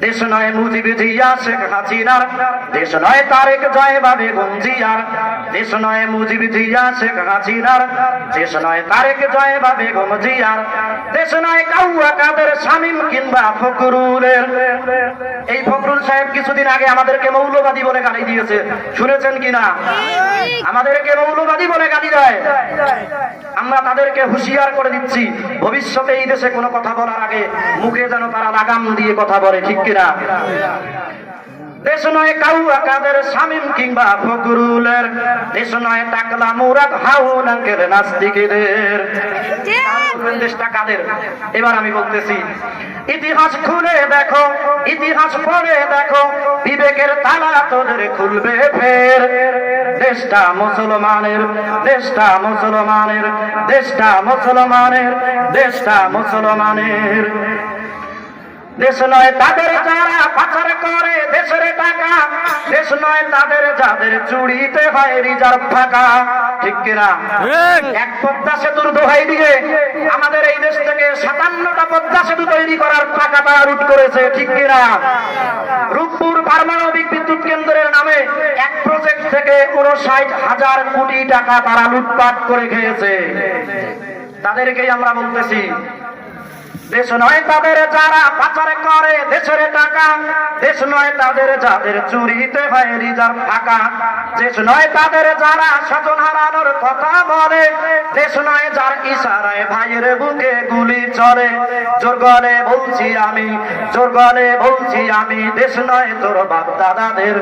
দেশ নয় মুজিব জিয়া শেখ হাসিনার, দেশ নয় তারেক জয় বাবে গঞ্জিয়ার, দেশ নয় মুজিব জিয়া শেখ হাসিনার, দেশ নয় তারেক জয় বাবে গঞ্জিয়ার, দেশ নয় কাউয়া কাদের শামিম কিংবা ফকরুলের এই ফকরুল সাহেব কিছুদিন আগে আমাদেরকে মৌলবাদী বলে গালি দিয়েছে। শুনেছেন কিনা? আমাদেরকে মৌলবাদী বলে গালি দেয়। আমরা তাদেরকে হুঁশিয়ার করে দিচ্ছি, ভবিষ্যতে এই দেশে কোনো কথা বলার আগে মুখে যেন তারা লাগাম দিয়ে কথা বলে, ঠিক কিনা? দেশ নয় কাউয়া কাদের শামিম কিংবা ফকরুলের দেশ নয় টাকলা মুরাদ হাউন আঙ্কেল নাস্তিকদের দেশটা কাদের? এবার আমি বলতেছি ইতিহাস খুলে দেখো ইতিহাস পড়ে দেখো বিবেকের তালা তোদের খুলবে ফের। দেশটা মুসলমানের দেশটা মুসলমানের দেশটা মুসলমানের দেশটা মুসলমানের। দেশ নয় তাদের যারা পাচার করে দেশের টাকা। দেশ নয় তাদের যাদের চুরিতে হয় রিজার্ভ থাকা ঠিক কিনা? এক পদ্মা সেতুর দোহাই দিয়ে দেশ থেকে সাতান্নটা পদ্মা সেতু তৈরি করার টাকা তারা রুট করেছে, ঠিক কিনা? রূপপুর পারমাণবিক বিদ্যুৎ কেন্দ্রের নামে এক প্রজেক্ট থেকে উনষাট হাজার কোটি টাকা তারা লুটপাট করে খেয়েছে। তাদেরকেই আমরা বলতেছি দেশ নয় তাদের যারা পাচার করে, দেশের টাকা। দেশ নয় তাদের যাদের চুরিতে হয় রিজার্ভ টাকা দেশ নয় তাদের যারা স্বজন হারানোর কথা বলে। দেশ নয় যার ইশারায় ভাইয়ের বুকে গুলি চলে। জোর গলে বলছি আমি, জোর গলে বলছি আমি, দেশ নয় তোর বাপ দাদাদের।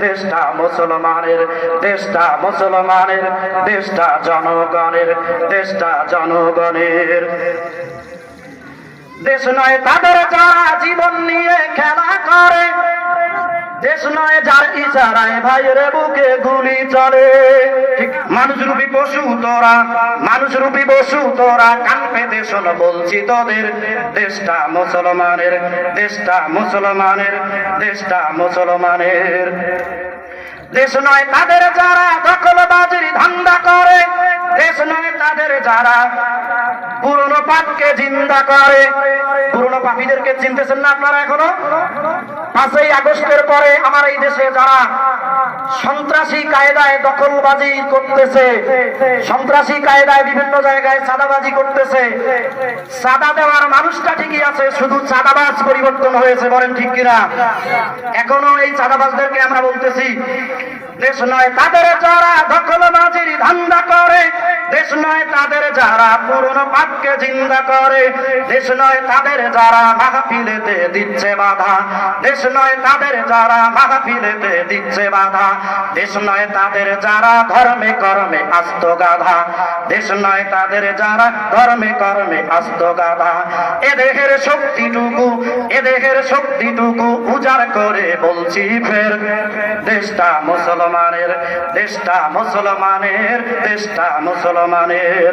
দেশটা মুসলমানের দেশটা মুসলমানের, দেশটা জনগণের দেশটা জনগণের। দেশ নয় তাদের যারা জীবন নিয়ে খেলা করে। দেশ নয় যার ইশারায় ভাইয়ের বুকে গুলি চলে। মানুষ রূপী পশু তোরা, মানুষ রূপী পশু তোরা, কান শোন বলছি তোদের। দেশটা মুসলমানের দেশটা মুসলমানের দেশটা মুসলমানের। দেশ নয় তাদের যারা দখলবাজির ধান্দা করে। দেশ তাদের যারা পুরনো পাপকে জিন্দা করে, পুরনো পাপীদেরকে চিনতেছেন না আপনারা এখনও? পাঁচই আগস্টের পরে আমার এই দেশে যারা সন্ত্রাসী কায়দায় দখলবাজি করতেছে, সন্ত্রাসী কায়দায় বিভিন্ন জায়গায় চাঁদাবাজি করতেছে, চাঁদা দেওয়ার মানুষটা ঠিকই আছে, শুধু চাঁদাবাজ পরিবর্তন হয়েছে, বলেন ঠিক কিনা? এখনও এই চাঁদাবাজদেরকে আমরা বলতেছি, দেশ নয়, তাদের যারা দখলবাজির ধান্দা করে দেশ নয় তাদের যারা পুরনো পাপকে জিন্দা করে, দেশ নয় তাদের যারা মাহফিলেতে দিচ্ছে বাধা। দেশ নয় তাদের যারা মাহফিলেতে দিচ্ছে বাধা। দেশ নয় তাদের যারা ধর্মে কর্মে আস্ত গাধা। দেশ নয় তাদের যারা ধর্মে কর্মে আস্ত গাধা। এ দেহের শক্তিটুকু, এ দেহের শক্তিটুকু উজাড় করে বলছি ফের। দেশটা মুসলমানের দেশটা মুসলমানের দেশটা মুসলমানের।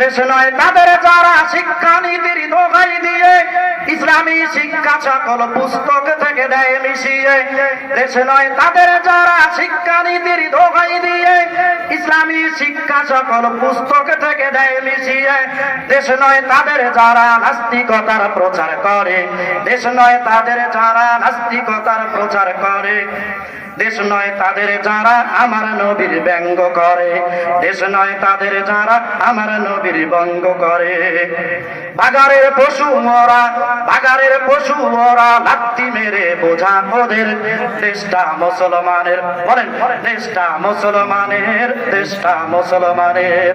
দেশ নয়, তাদের যারা শিক্ষা নীতির দোহাই দিয়ে ইসলামী শিক্ষা সকল পুস্তক থেকে দেয় মিশিয়ে, দেশ নয়, তাদের যারা শিক্ষা নীতির দোহাই দিয়ে ইসলামী শিক্ষা সকল পুস্তক থেকে দেয় মিশিয়ে, দেশ নয়, তাদের যারা নাস্তিকতার প্রচার করে, দেশ নয়, তাদের যারা নাস্তিকতার প্রচার করে, দেশ নয়, তাদের যারা আমার নবীর ব্যঙ্গ করে, দেশ নয়, তাদের যারা আমার নবীর ব্যঙ্গ করে বাগারের পশু ওরা বাগারের পশু ওরা লাত্তি মেরে বোঝা ওদের দেশটা মুসলমানের, বলেন, দেশটা মুসলমানের দেশটা মুসলমানের।